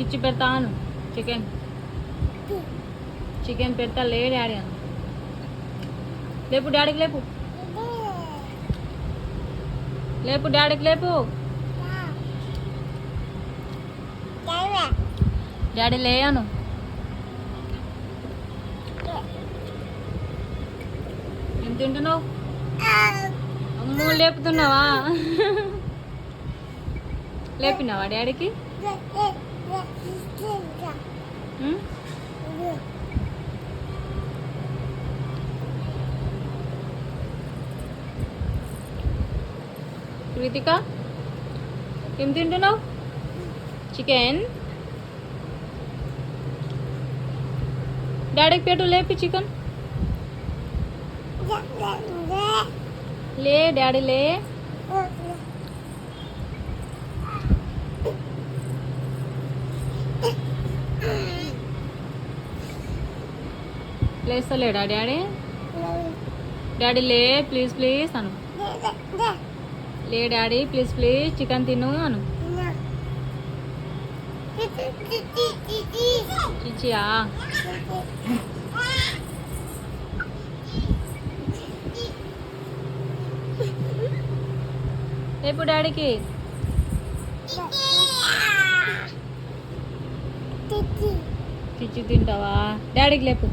చిచ్చి పెడతాను chicken chicken పెడతా లే డాడీ అను లేపు డాడీకి లేపు లేపు డాడీకి లేపు డాడీ లేయను ఏం తింటున్నావు అమ్మో లేపుతున్నావా లేపినావా డాడీకి కృతిక ఏం తింటున్నావు? చికెన్ డాడీకి పెట్టు లేపి చికెన్ లే డాడీ లే. లేస్తలేడా డాడీ? డాడీ లే ప్లీజ్ ప్లీజ్ అను. లే డాడీ ప్లీజ్ ప్లీజ్ చికెన్ తిను అను. చిచ్చియా రేపు డాడీకి. చిచ్చి తింటావా? డాడీకి లేపు.